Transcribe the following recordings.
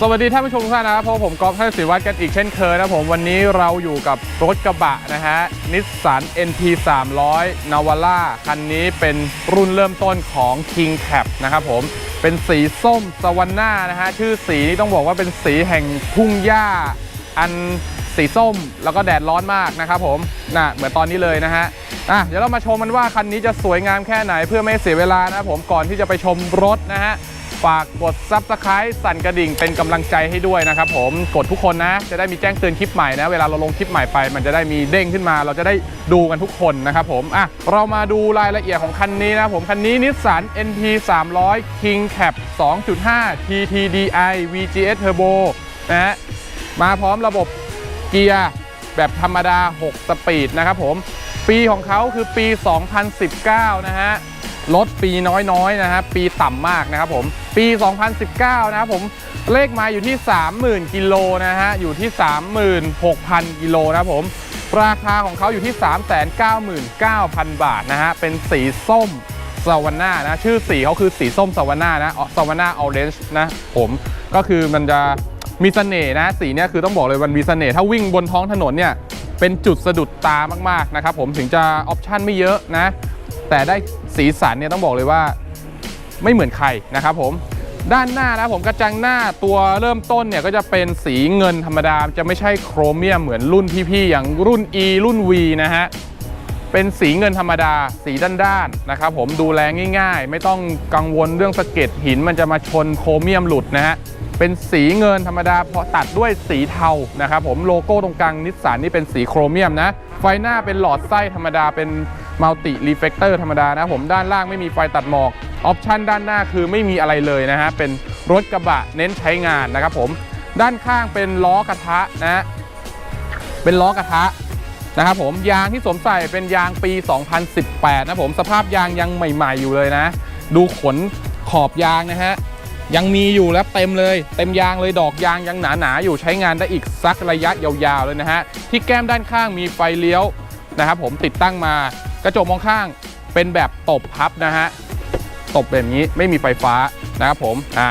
สวัสดีท่านผู้ชมทุกท่านนะครับเพราะผมกอล์ฟท่านศิวัตรกันอีกเช่นเคยนะผมวันนี้เราอยู่กับรถกระบะนะฮะนิสสัน NP 300 Navara คันนี้เป็นรุ่นเริ่มต้นของ King Cap นะครับผมเป็นสีส้มสวรรค์นานะฮะชื่อสีนี้ต้องบอกว่าเป็นสีแห่งทุ่งหญ้า อันสีส้มแล้วก็แดดร้อนมากนะครับผมน่ะเหมือนตอนนี้เลยนะฮะอะเดี๋ยวเรามาชมมันว่าคันนี้จะสวยงามแค่ไหนเพื่อไม่ให้เสียเวลานะครับผมก่อนที่จะไปชมรถนะฮะ ฝากกด Subscribe สั่นกระดิ่งเป็นกำลังใจให้ด้วยนะครับผมกดทุกคนนะ จะได้มีแจ้งเตือนคลิปใหม่นะ เวลาเราลงคลิปใหม่ไป มันจะได้มีเด้งขึ้นมา เราจะได้ดูกันทุกคนนะครับผมอะเรามาดูรายละเอียดของคันนี้นะผมคันนี้นิสสัน NP 300 King Cap 2.5 TTDI VGS Turbo นะฮะมาพร้อมระบบเกียร์แบบธรรมดา 6 สปีดนะครับผม ปีของเขาคือปี 2019 นะฮะ รถปีน้อยๆนะครับปีต่ำมากนะครับผมปี 2019 นะครับผมเลขมาอยู่ที่ 30,000กิโลนะฮะอยู่ที่ 36,000กิโลนะครับผมราคาของเขาอยู่ที่ 399,000 บาทนะฮะเป็นสีส้มสวรรค์นานะชื่อสีเขาคือสีส้มสวรรค์นานะสวรรค์นาออเรนจ์นะผมก็คือมันจะมีเสน่ห์นะสีเนี้ยคือต้องบอกเลยมันมีเสน่ห์ถ้าวิ่งบนท้องถนนเนี่ยเป็นจุดสะดุดตามากๆนะครับผมถึงจะออปชั่นไม่เยอะนะ แต่ได้สีสันเนี่ยต้องบอกเลยว่าไม่เหมือนใครนะครับผมด้านหน้านะผมกระจังหน้าตัวเริ่มต้นเนี่ยก็จะเป็นสีเงินธรรมดาจะไม่ใช่โครเมียมเหมือนรุ่นพี่ๆอย่างรุ่น E รุ่น V นะฮะเป็นสีเงินธรรมดาสีด้านๆนะครับผมดูแลง่ายๆ ไม่ต้องกังวลเรื่องสะเก็ดหินมันจะมาชนโครเมียมหลุดนะฮะเป็นสีเงินธรรมดาพอตัดด้วยสีเทานะครับผมโลโก้ตรงกลางนิสสันนี่เป็นสีโครเมียมนะไฟหน้าเป็นหลอดไส้ธรรมดาเป็น มัลติรีเฟกเตอร์ธรรมดานะผมด้านล่างไม่มีไฟตัดหมอกออปชันด้านหน้าคือไม่มีอะไรเลยนะฮะเป็นรถกระบะเน้นใช้งานนะครับผมด้านข้างเป็นล้อกระทะนะเป็นล้อกระทะนะครับผมยางที่สวมใส่เป็นยางปี 2018 นะผมสภาพยางยังใหม่ ๆ อยู่เลยนะ ดูขนขอบยางนะฮะยังมีอยู่แล้วเต็มเลย เต็มยางเลยดอกยางยังหนาๆอยู่ใช้งานได้อีกสักระยะยาวๆเลยนะฮะที่แก้มด้านข้างมีไฟเลี้ยวนะครับผมติดตั้งมา กระจกมองข้างเป็นแบบตบพับนะฮะตบแบบนี้ไม่มีไฟฟ้านะครับผมอ่า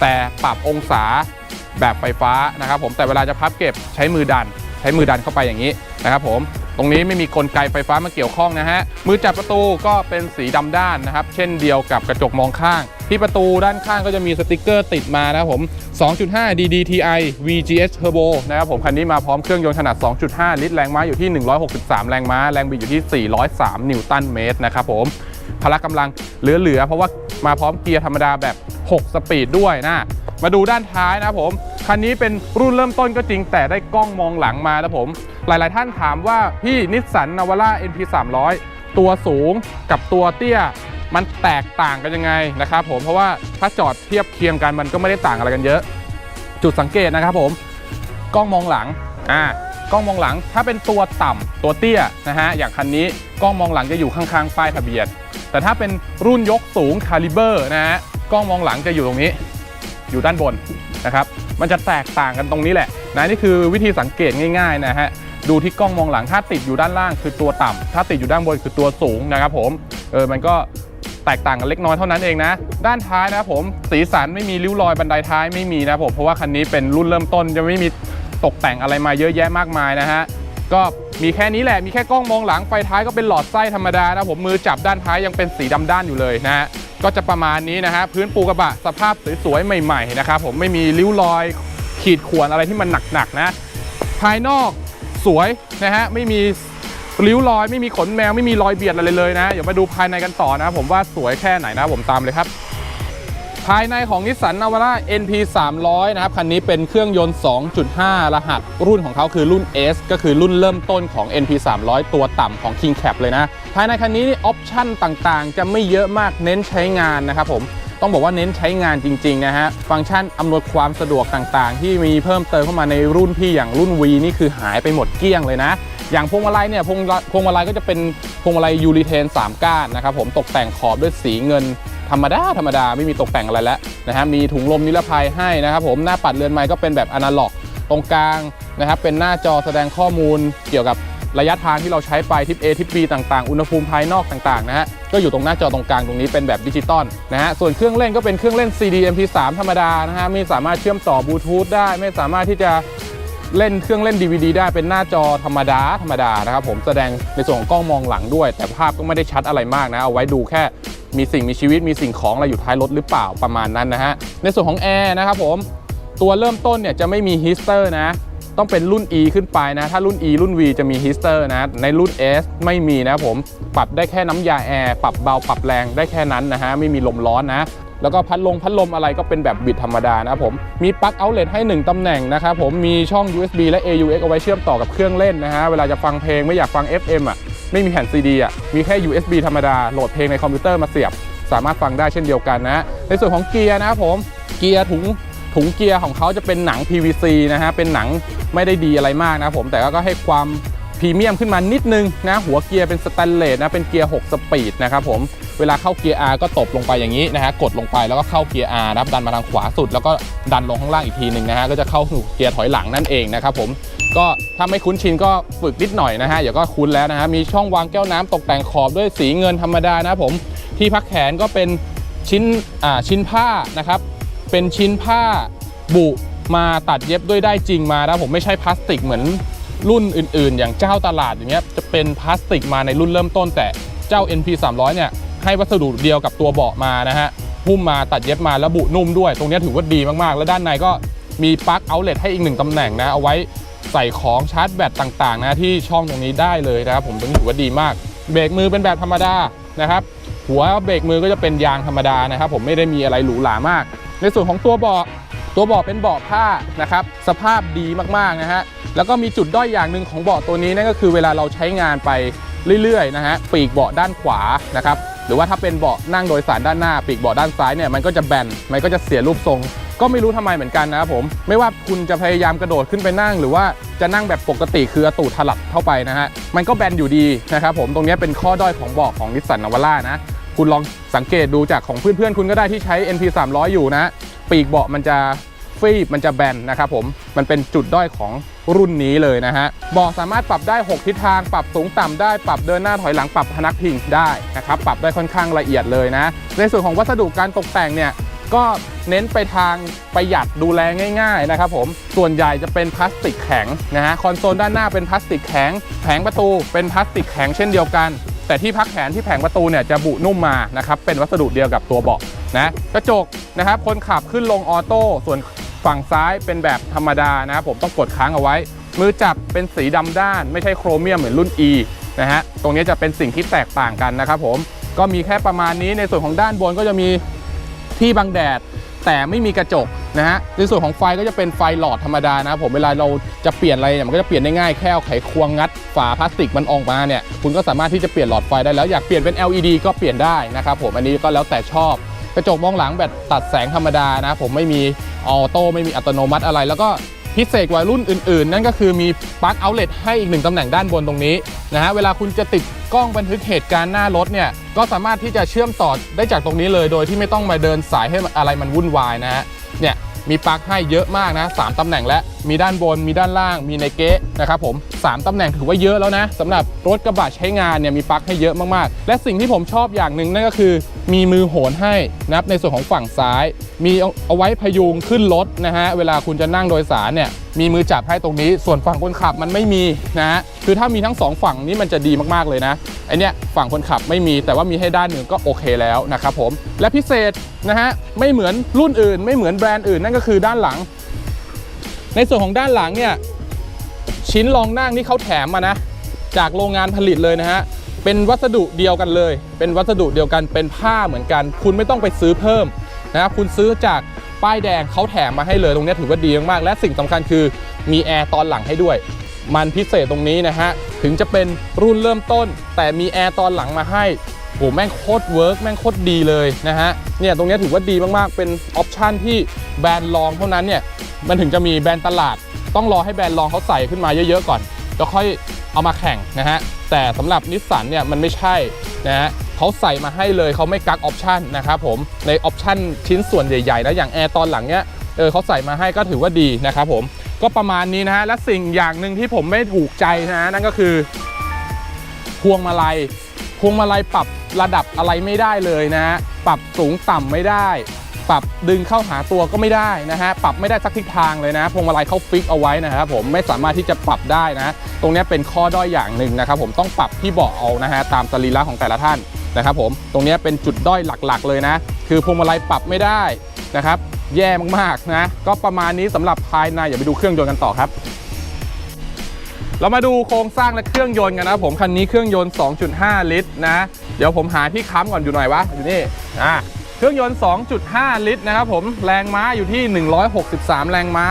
แต่ปรับองศาแบบไฟฟ้านะครับผมแต่เวลาจะพับเก็บใช้มือดัน ใช้มือดันเข้าไปอย่างนี้นะครับผมตรงนี้ไม่มีกลไกไฟฟ้ามาเกี่ยวข้องนะฮะมือจับประตูก็เป็นสีดำด้านนะครับ เช่นเดียวกับกระจกมองข้าง ที่ประตูด้านข้างก็จะมีสติกเกอร์ติดมานะครับผม 2.5 DDTI VGS Turbo นะครับผม คันนี้มาพร้อมเครื่องยนต์ขนาด 2.5 ลิตร แรงม้าอยู่ที่ 163 แรงม้า แรงบิดอยู่ที่ 403 นิวตันเมตรนะครับผม พละกำลังเหลือๆ เพราะว่ามาพร้อมเกียร์ธรรมดาแบบ 6 สปีดด้วยนะ มาดูด้านท้ายนะครับผม คันนี้เป็นรุ่นเริ่มต้นก็จริงแต่ได้กล้องมองหลังมานะผม หลายๆ ท่านถามว่าพี่นิสสันนาวาร่า NP 300ตัวสูงกับตัวเตี้ย มันแตกต่างกันยังไงนะครับผมเพราะว่าถ้าจอดเทียบเคียงกันมันก็ไม่ได้ต่างอะไรกันเยอะ จุดสังเกตนะครับผมกล้องมองหลังอ่ากล้องมองหลังถ้าเป็นตัวต่ำตัวเตี้ยนะฮะอย่างคันนี้กล้องมองหลังจะอยู่ข้างๆป้ายทะเบียนแต่ถ้าเป็นรุ่นยกสูงคาลิเบอร์นะฮะกล้องมองหลังจะอยู่ตรงนี้ อยู่ด้านบนนะครับมันจะแตกต่างกันตรงนี้แหละนะนี่คือวิธีสังเกตง่ายๆนะฮะดูที่กล้องมองหลังถ้าติดอยู่ด้านล่างคือตัวต่ำถ้าติดอยู่ด้านบนคือตัวสูงนะครับผมเออมันก็ ตกต่างกันเล็กน้อยเท่านั้นเองนะ ด้านท้ายนะผมสีสันไม่มีริ้วรอยบันไดท้ายไม่มีนะผมเพราะว่าคันนี้เป็นรุ่นเริ่มต้นจะไม่มีตกแต่งอะไรมาเยอะแยะมากมายนะฮะก็มีแค่นี้แหละมีแค่กล้องมองหลังไฟท้ายก็เป็นหลอดไส้ธรรมดานะผมมือจับด้านท้ายยังเป็นสีดำด้านอยู่เลยนะฮะก็จะประมาณนี้นะฮะพื้นปูกระบะสภาพสวยๆใหม่ๆนะครับผมไม่มีริ้วรอย ขีดข่วนอะไรที่มันหนักๆนะ ภายนอกสวยนะฮะไม่มี ริ้วรอยไม่มีขนแมวไม่มีรอยเบียดอะไรเลยนะ เดี๋ยวมาดูภายในกันต่อนะ ผมว่าสวยแค่ไหนนะผมตามเลยครับ ภายในของนิสสันนาวาร่า NP 300นะครับ คันนี้เป็นเครื่องยนต์ 2.5 รหัส รุ่นของเขาคือรุ่น S ก็คือรุ่นเริ่มต้นของ NP 300ตัวต่ำของ King Cap เลยนะ ภายในคันนี้นี่ออปชั่นต่างๆ จะไม่เยอะมากเน้นใช้งานนะครับผมต้องบอกว่าเน้นใช้งานจริงๆนะฮะ ฟังก์ชันอำนวยความสะดวกต่างๆ ที่มีเพิ่มเติมเข้ามาในรุ่นพี่อย่างรุ่น V นี่คือหายไปหมดเกลี้ยงเลยนะ อย่างพวงมาลัยเนี่ยพวงพวงมาลัยก็จะเป็นพวงมาลัยยูริเทน3 ก้านนะครับผมตกแต่งขอบด้วยสีเงินธรรมดาธรรมดาไม่มีตกแต่งอะไรแล้วนะฮะมีถุงลมนิรภัยให้นะครับผมหน้าปัดเรือนไม้ก็เป็นแบบอนาล็อกตรงกลางนะครับเป็นหน้าจอแสดงข้อมูลเกี่ยวกับระยะทางที่เราใช้ไปทิป A ทิป B ต่างๆ อุณหภูมิภายนอกต่างๆนะฮะก็อยู่ตรงหน้าจอตรงกลางตรงนี้เป็นแบบดิจิตอลนะฮะส่วนเครื่องเล่นก็เป็นเครื่องเล่น CD MP3 ธรรมดานะฮะไม่สามารถเชื่อมต่อบลูทูธได้ ไม่สามารถที่จะ เล่นเครื่องเล่น DVD ได้เป็นหน้าจอธรรมดาธรรมดานะครับผมแสดงในส่วนของกล้องมองหลังด้วย แต่ภาพก็ไม่ได้ชัดอะไรมากนะ เอาไว้ดูแค่มีสิ่งมีชีวิตมีสิ่งของอะไรอยู่ท้ายรถหรือเปล่าประมาณนั้นนะฮะในส่วนของแอร์นะครับผมตัวเริ่มต้นเนี่ยจะไม่มีฮิสเตอร์นะต้องเป็นรุ่น E ขึ้นไปนะ ถ้ารุ่น E รุ่น V จะมีฮิสเตอร์นะ ในรุ่น S ไม่มีนะผม ปรับได้แค่น้ำยาแอร์ ปรับเบา ปรับแรงได้แค่นั้นนะฮะ ไม่มีลมร้อนนะ แล้วก็พัดลมพัดลมอะไรก็เป็นแบบบิดธรรมดานะครับผมมีปลั๊กเอาเล t ให้ 1ตำแหน่งนะครับผมมีช่อง USB และ AUX เอาไว้เชื่อมต่อกับเครื่องเล่นนะฮะเวลาจะฟังเพลงไม่อยากฟัง FM อะไม่มีแผ่น CD อะมีแค่ USB ธรรมดาโหลดเพลงในคอมพิวเตอร์มาเสียบ สามารถฟังได้เช่นเดียวกันนะในส่วนของเกียร์นะครับผมเกียร์ถุงถุงเกียร์ของเขาจะเป็นหนัง PVC นะฮะเป็นหนังไม่ได้ดีอะไรมากนะครับผมแต่ก็ให้ความ พรีเมียมขึ้นมานิดนึงนะหัวเกียร์เป็นสแตนเลสนะเป็นเกียร์ 6 สปีดนะครับผมเวลาเข้าเกียร์ R ก็ตบลงไปอย่างนี้นะฮะกดลงไปแล้วก็เข้าเกียร์ R นะครับดันมาทางขวาสุด แล้วก็ดันลงข้างล่างอีกทีหนึ่งนะฮะก็จะเข้าสู่เกียร์ถอยหลังนั่นเองนะครับผมก็ถ้าไม่คุ้นชินก็ฝึกนิดหน่อยนะฮะเดี๋ยวก็คุ้นแล้วนะฮะมีช่องวางแก้วน้ำตกแต่งขอบด้วยสีเงินธรรมดานะผมที่พักแขนก็เป็นชิ้นอ่าชิ้นผ้านะครับเป็นชิ้นผ้าบุมาตัดเย็บด้วยได้จริงมานะผมไม่ใช่พลาสติกเหมือน รุ่นอื่นๆ อย่างเจ้าตลาดอย่างเงี้ยจะเป็นพลาสติกมาในรุ่นเริ่มต้น แต่เจ้า NP 300เนี่ยให้วัสดุเดียวกับตัวเบาะมานะฮะหุ้มมาตัดเย็บมาแล้วบุนุ่มด้วย ตรงนี้ถือว่าดีมากๆ แล้วด้านในก็มีปลั๊กเอาเล t ให้อีกหนึ่งตำแหน่งนะ เอาไว้ใส่ของชาร์จแบตต่างๆนะที่ช่องตรงนี้ได้เลยนะครับผมตรงนี้ถือว่าดีมาก เบรกมือเป็นแบบธรรมดานะครับหัวเบรกมือก็จะเป็นยางธรรมดานะครับผมไม่ได้มีอะไรหรูหรามาก ในส่วนของตัวเบาะ ตัวเบาะเป็นเบาะผ้านะครับสภาพดีมากๆนะฮะแล้วก็มีจุดด้อยอย่างหนึ่งของเบาะตัวนี้นั่นก็คือเวลาเราใช้งานไปเรื่อยๆนะฮะปีกเบาะด้านขวานะครับหรือว่าถ้าเป็นเบาะนั่งโดยสารด้านหน้า ปีกเบาะด้านซ้ายเนี่ยมันก็จะแบนมันก็จะเสียรูปทรง ก็ไม่รู้ทำไมเหมือนกันนะครับผม ไม่ว่าคุณจะพยายามกระโดดขึ้นไปนั่ง หรือว่าจะนั่งแบบปกติคือตูดถลับเข้าไปนะฮะมันก็แบนอยู่ดีนะครับผมตรงนี้เป็นข้อด้อยของเบาะของนิสสันนาวาร่านะคุณลองสังเกตดูจากของเพื่อนๆ คุณก็ได้ที่ใช้ NP 300อยู่นะ ปีกเบาะมันจะฟีบมันจะแบนนะครับผมมันเป็นจุดด้อยของรุ่นนี้เลยนะฮะเบาะสามารถปรับได้ 6 ทิศทางปรับสูงต่ำได้ปรับเดินหน้าถอยหลังปรับพนักพิงได้นะครับปรับได้ค่อนข้างละเอียดเลยนะ ในส่วนของวัสดุการตกแต่งเนี่ยก็เน้นไปทางประหยัดดูแลง่ายๆนะครับผมส่วนใหญ่จะเป็นพลาสติกแข็งนะฮะคอนโซลด้านหน้าเป็นพลาสติกแข็งแผงประตูเป็นพลาสติกแข็งเช่นเดียวกัน แต่ที่พักแขนที่แผงประตูเนี่ยจะบุนุ่มมานะครับเป็นวัสดุเดียวกับตัวเบาะนะกระจกนะครับคนขับขึ้นลงออโต้ส่วนฝั่งซ้ายเป็นแบบธรรมดานะครับผมต้องกดค้างเอาไว้ มือจับเป็นสีดำด้าน ไม่ใช่โครเมียมเหมือนรุ่น E นะฮะตรงนี้จะเป็นสิ่งที่แตกต่างกันนะครับผมก็มีแค่ประมาณนี้ในส่วนของด้านบนก็จะมีที่บังแดด แต่ไม่มีกระจกนะฮะในส่วนของไฟก็จะเป็นไฟหลอดธรรมดานะผมเวลาเราจะเปลี่ยนอะไรเนี่ยมันก็จะเปลี่ยนได้ง่ายแค่เอาไขควงงัดฝาพลาสติกมันออกมาเนี่ยคุณก็สามารถที่จะเปลี่ยนหลอดไฟได้แล้วอยากเปลี่ยนเป็น LED ก็เปลี่ยนได้นะครับผมอันนี้ก็แล้วแต่ชอบ กระจกมองหลังแบบตัดแสงธรรมดานะผมไม่มีออโต้ไม่มีอัตโนมัติอะไรแล้วก็ พิเศษกว่ารุ่นอื่นๆ นั่นก็คือมีปลั๊กเอาเลทให้อีกหนึ่งตำแหน่งด้านบนตรงนี้นะฮะเวลาคุณจะติดกล้องบันทึกเหตุการณ์หน้ารถเนี่ยก็สามารถที่จะเชื่อมต่อได้จากตรงนี้เลย โดยที่ไม่ต้องมาเดินสายให้อะไรมันวุ่นวายนะฮะเนี่ยมีปลั๊กให้เยอะมากนะสามตำแหน่งและมีด้านบนมีด้านล่าง มีในเก๊ะ นะครับผมสามตำแหน่งถือว่าเยอะแล้วนะสำหรับรถกระบะใช้งานเนี่ยมีปลั๊กให้เยอะมากๆ และสิ่งที่ผมชอบอย่างหนึ่งนั่นก็คือ มีมือโหนให้นะครับในส่วนของฝั่งซ้าย มีเอาไว้พยุงขึ้นรถนะฮะเวลาคุณจะนั่งโดยสารเนี่ยมีมือจับให้ตรงนี้ ส่วนฝั่งคนขับมันไม่มีนะฮะคือถ้ามีทั้งสองฝั่งนี้มันจะดีมากๆเลยนะไอเนี้ยฝั่งคนขับไม่มีแต่ว่ามีให้ด้านหนึ่งก็โอเคแล้วนะครับผมและพิเศษนะฮะไม่เหมือนรุ่นอื่น ไม่เหมือนแบรนด์อื่นนั่นก็คือด้านหลัง ในส่วนของด้านหลังเนี่ย ชิ้นรองนั่งที่เขาแถมมานะ จากโรงงานผลิตเลยนะฮะ เป็นวัสดุเดียวกันเลย เป็นวัสดุเดียวกันเป็นผ้าเหมือนกัน คุณไม่ต้องไปซื้อเพิ่มนะครับคุณซื้อจากป้ายแดงเขาแถมมาให้เลยตรงนี้ถือว่าดีมากๆและสิ่งสำคัญคือมีแอร์ตอนหลังให้ด้วย มันพิเศษตรงนี้นะฮะ ถึงจะเป็นรุ่นเริ่มต้น แต่มีแอร์ตอนหลังมาให้โอ้แม่งโคตรเวิร์กแม่งโคตรดีเลยนะฮะเนี่ยตรงนี้ถือว่าดีมากๆ เป็นออปชันที่แบรนด์รองเท่านั้นเนี่ยมันถึงจะมีแบรนด์ตลาด ต้องรอให้แบรนด์รองเขาใส่ขึ้นมาเยอะ ๆ ก่อน แล้วค่อยเอามาแข่งนะฮะ แต่สำหรับนิสสันเนี่ยมันไม่ใช่นะฮะเขาใส่มาให้เลยเขาไม่กักออปชันนะครับผม ในออปชันชิ้นส่วนใหญ่ๆนะอย่างแอร์ตอนหลังเนี่ยเออเขาใส่มาให้ก็ถือว่าดีนะครับผมก็ประมาณนี้นะฮะ และสิ่งอย่างหนึ่งที่ผมไม่ถูกใจนะฮะนั่นก็คือ พวงมาลัย พวงมาลัยปรับระดับอะไรไม่ได้เลยนะฮะปรับสูงต่ำไม่ได้ ปรับดึงเข้าหาตัวก็ไม่ได้นะฮะปรับไม่ได้สักทิศทางเลยนะพวงมาลัยเขาฟิกเอาไว้นะครับผมไม่สามารถที่จะปรับได้นะตรงนี้เป็นข้อด้อยอย่างหนึ่งนะครับผมต้องปรับที่เบาะเอานะฮะตามสรีระของแต่ละท่านนะครับผมตรงนี้เป็นจุดด้อยหลักๆ เลยนะ คือพวงมาลัยปรับไม่ได้นะครับแย่มากๆนะก็ประมาณนี้สำหรับภายในอย่าไปดูเครื่องยนต์กันต่อครับเรามาดูโครงสร้างและเครื่องยนต์กันนะครับผมคันนี้เครื่องยนต์ 2.5 ลิตรนะ เดี๋ยวผมหาที่ค้ำก่อนอยู่หน่อยวะอยู่นี่อ่า เครื่องยนต์ 2.5 ลิตรนะครับผม แรงม้าอยู่ที่ 163 แรงม้า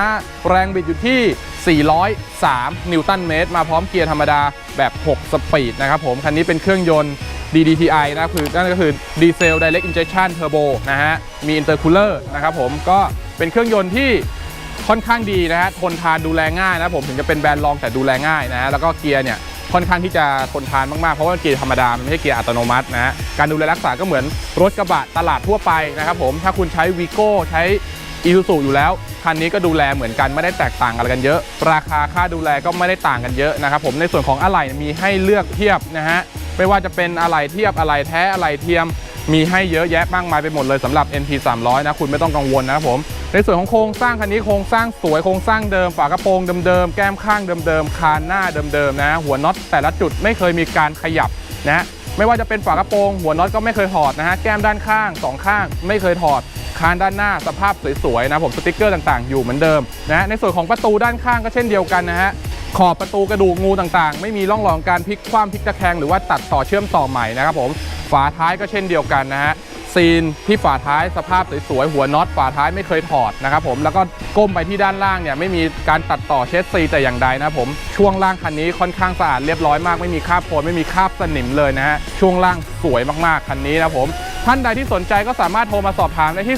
แรงบิดอยู่ที่ 403 นิวตันเมตร มาพร้อมเกียร์ธรรมดาแบบ 6 สปีดนะครับผม คันนี้เป็นเครื่องยนต์ DDTI นะคือนั่นก็คือ Diesel Direct Injection Turbo นะฮะ มี Intercooler นะครับผม ก็เป็นเครื่องยนต์ที่ค่อนข้างดีนะฮะ ทนทานดูแลง่ายนะผม ถึงจะเป็นแบรนด์รองแต่ดูแลง่ายนะฮะ แล้วก็เกียร์เนี่ย ค่อนข้างที่จะทนทานมากๆ เพราะว่าเกียร์ธรรมดา มันไม่ใช่เกียร์อัตโนมัตินะฮะการดูแลรักษาก็เหมือนรถกระบะตลาดทั่วไปนะครับผมถ้าคุณใช้วีโก้ใช้อีซูซูอยู่แล้ว คันนี้ก็ดูแลเหมือนกันไม่ได้แตกต่างอะไรกันเยอะ ราคาค่าดูแลก็ไม่ได้ต่างกันเยอะนะครับผมในส่วนของอะไหล่มีให้เลือกเทียบนะฮะไม่ว่าจะเป็นอะไหล่เทียบอะไหล่แท้อะไหล่เทียมมีให้เยอะแยะมากมายไปหมดเลยสำหรับ NP 300นะคุณไม่ต้องกังวลนะครับผม ในส่วนของโครงสร้างคันนี้โครงสร้างสวยโครงสร้างเดิมฝากระโปรงเดิมๆแก้มข้างเดิมๆคานหน้าเดิมๆนะ หัวน็อตแต่ละจุดไม่เคยมีการขยับนะไม่ว่าจะเป็นฝากระโปรงหัวน็อตก็ไม่เคยถอดนะฮะแก้มด้านข้างสองข้าง ไม่เคยถอดคานด้านหน้าสภาพสวยๆนะผมสติกเกอร์ต่างๆอยู่เหมือนเดิมนะในส่วนของประตูด้านข้างก็เช่นเดียวกันนะฮะขอบประตูกระดูกงูต่างๆ ไม่มีร่องรอยการพลิกคว่ำพลิกตะแคงหรือว่าตัดต่อเชื่อมต่อใหม่นะครับผมฝาท้ายก็เช่นเดียวกันนะฮะ ซีนที่ฝาท้ายสภาพสวยๆหัวน็อตฝาท้ายไม่เคยถอดนะครับผมแล้วก็ก้มไปที่ด้านล่างเนี่ยไม่มีการตัดต่อเชสซีแต่อย่างใดนะผมช่วงล่างคันนี้ค่อนข้างสะอาดเรียบร้อยมากไม่มีคราบโคลนไม่มีคราบสนิมเลยนะฮะช่วงล่างสวยมากๆคันนี้นะผมท่านใดที่สนใจก็สามารถโทรมาสอบถามได้ที่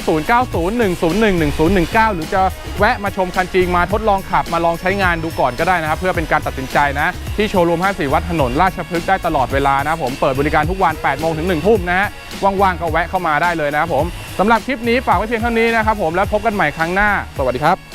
0901011019 หรือจะแวะมาชมคันจริงมาทดลองขับมาลองใช้งานดูก่อนก็ได้นะครับ เพื่อเป็นการตัดสินใจนะ ที่โชว์รูม 54 วัดถนนราชพฤกษ์ได้ตลอดเวลานะผมเปิดบริการทุกวัน 8 โมงถึง 1 ทุ่มนะฮะว่างๆก็แวะเข้ามาได้เลยนะครับผมสำหรับคลิปนี้ฝากไว้เพียงเท่านี้นะครับผมแล้วพบกันใหม่ครั้งหน้า สวัสดีครับ